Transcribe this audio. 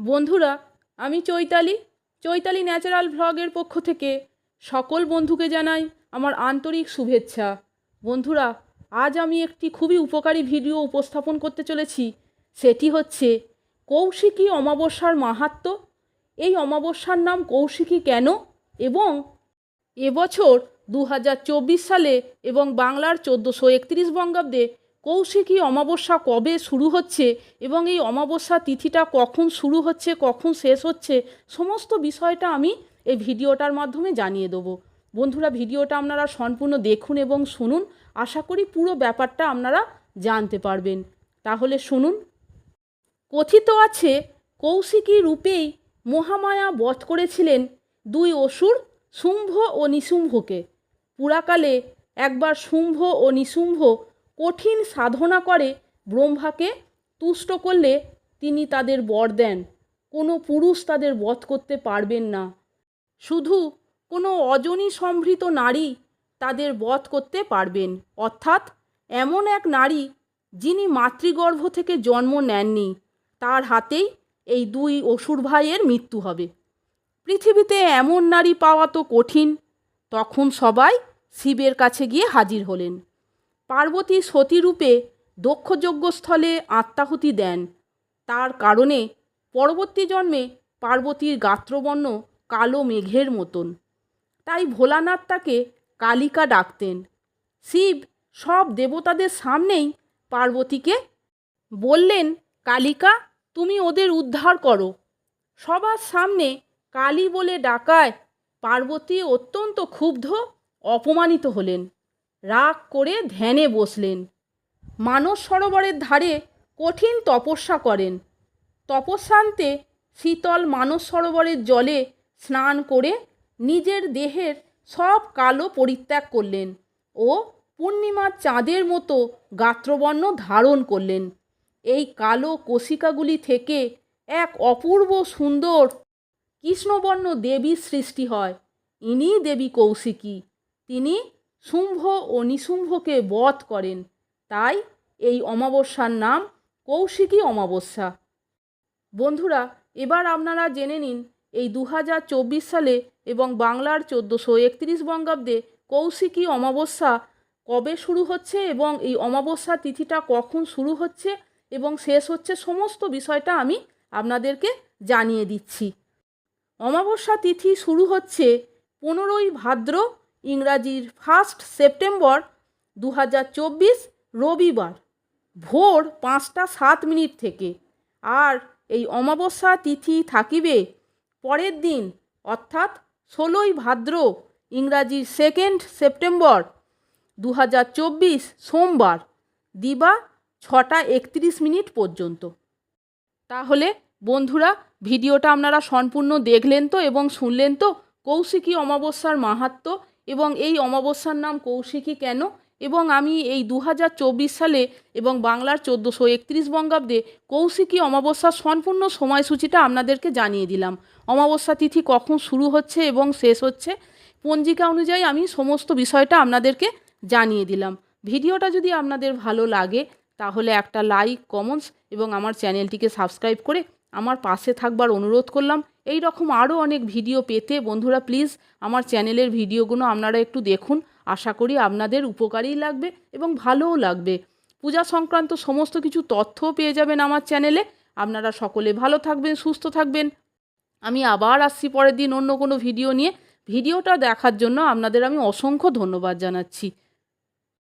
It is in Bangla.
বন্ধুরা, আমি চৈতালি। চৈতালি ন্যাচারাল ভ্লগের পক্ষ থেকে সকল বন্ধুকে জানাই আমার আন্তরিক শুভেচ্ছা। বন্ধুরা, আজ আমি একটি খুবই উপকারী ভিডিও উপস্থাপন করতে চলেছি। সেটি হচ্ছে, কৌশিকী অমাবস্যার মাহাত্ম্য এই অমাবস্যার নাম কৌশিকী কেন? এবং এবছর দু হাজার চব্বিশ সালে এবং বাংলার চোদ্দোশো একত্রিশ বঙ্গাব্দে কৌশিকী অমাবস্যা কবে শুরু হচ্ছে এবং এই অমাবস্যা তিথিটা কখন শুরু হচ্ছে, কখন শেষ হচ্ছে, সমস্ত বিষয়টা আমি এই ভিডিওটার মাধ্যমে জানিয়ে দেবো। বন্ধুরা, ভিডিওটা আপনারা সম্পূর্ণ দেখুন এবং শুনুন। আশা করি পুরো ব্যাপারটা আপনারা জানতে পারবেন। তাহলে শুনুন। কথিত আছে, কৌশিকী রূপেই মহামায়া বধ করেছিলেন দুই অসুর, শুম্ভ ও নিশুম্ভকে। পুরাকালে একবার শুম্ভ ও নিশুম্ভ কঠিন সাধনা করে ব্রহ্মাকে তুষ্ট করলে তিনি তাদের বর দেন। কোনো পুরুষ তাদের বধ করতে পারবেন না। শুধু কোনো অজনী সম্ভৃত নারী তাদের বধ করতে পারবেন। অর্থাৎ এমন এক নারী যিনি মাতৃগর্ভ থেকে জন্ম নেননি, তার হাতেই এই দুই অসুর ভাইয়ের মৃত্যু হবে। পৃথিবীতে এমন নারী পাওয়া তো কঠিন, তখন সবাই শিবের কাছে গিয়ে হাজির হলেন। পার্বতী সতীরূপে দক্ষযজ্ঞস্থলে আত্মাহুতি দেন। তার কারণে পরবর্তী জন্মে পার্বতীর গাত্রবর্ণ কালো মেঘের মতন। তাই ভোলানাথ তাকে কালিকা ডাকতেন। শিব সব দেবতাদের সামনেই পার্বতীকে বললেন, কালিকা, তুমি ওদের উদ্ধার করো। সবার সামনে কালী বলে ডাকায় পার্বতী অত্যন্ত ক্ষুব্ধ, অপমানিত হলেন। রাগ করে ধ্যানে বসলেন। মানস সরোবরের ধারে কঠিন তপস্যা করেন। তপস্যান্তে শীতল মানস সরোবরের জলে স্নান করে নিজের দেহের সব কালো পরিত্যাগ করলেন ও পূর্ণিমার চাঁদের মতো গাত্রবর্ণ ধারণ করলেন। এই কালো কোশিকাগুলি থেকে এক অপূর্ব সুন্দর কৃষ্ণবর্ণ দেবীর সৃষ্টি হয়। ইনি দেবী কৌশিকী। তিনি শুম্ভ ও নিশুম্ভকে বধ করেন। তাই এই অমাবস্যার নাম কৌশিকী অমাবস্যা। বন্ধুরা, এবার আপনারা জেনে নিন, এই দু হাজার চব্বিশ সালে এবং বাংলার চোদ্দোশো একত্রিশ বঙ্গাব্দে কৌশিকী অমাবস্যা কবে শুরু হচ্ছে এবং এই অমাবস্যা তিথিটা কখন শুরু হচ্ছে এবং শেষ হচ্ছে সমস্ত বিষয়টা আমি আপনাদেরকে জানিয়ে দিচ্ছি। অমাবস্যা তিথি শুরু হচ্ছে পনেরোই ভাদ্র ইংরাজির ফার্স্ট সেপ্টেম্বর দু হাজার চব্বিশ রবিবার ভোর পাঁচটা সাত মিনিট থেকে। আর এই অমাবস্যা তিথি থাকিবে পরের দিন, অর্থাৎ ষোলোই ভাদ্র, ইংরাজির সেকেন্ড সেপ্টেম্বর দু হাজার চব্বিশ সোমবার, দিবা ছটা একত্রিশ মিনিট পর্যন্ত। তাহলে বন্ধুরা, ভিডিওটা আপনারা সম্পূর্ণ দেখলেন তো এবং শুনলেন তো কৌশিকী অমাবস্যার মাহাত্ম্য এবং এই অমাবস্যার নাম কৌশিকী কেন? এবং আমি এই দু হাজার চব্বিশ সালে এবং বাংলার চোদ্দোশো একত্রিশ বঙ্গাব্দে কৌশিকী অমাবস্যার সম্পূর্ণ সময়সূচিটা আপনাদেরকে জানিয়ে দিলাম। অমাবস্যা তিথি কখন শুরু হচ্ছে এবং শেষ হচ্ছে, পঞ্জিকা অনুযায়ী আমি সমস্ত বিষয়টা আপনাদেরকে জানিয়ে দিলাম। ভিডিওটা যদি আপনাদের ভালো লাগে, তাহলে একটা লাইক, কমেন্টস এবং আমার চ্যানেলটিকে সাবস্ক্রাইব করে আমার পাশে থাকবার অনুরোধ করলাম। এই রকম আরও অনেক ভিডিও পেতে বন্ধুরা প্লিজ আমার চ্যানেলের ভিডিওগুলো আপনারা একটু দেখুন। আশা করি আপনাদের উপকারই লাগবে এবং ভালোও লাগবে। পূজা সংক্রান্ত সমস্ত কিছু তথ্যও পেয়ে যাবেন আমার চ্যানেলে। আপনারা সকলে ভালো থাকবেন, সুস্থ থাকবেন। আমি আবার আসছি পরের দিন অন্য কোনো ভিডিও নিয়ে। ভিডিওটা দেখার জন্য আপনাদের আমি অসংখ্য ধন্যবাদ জানাচ্ছি।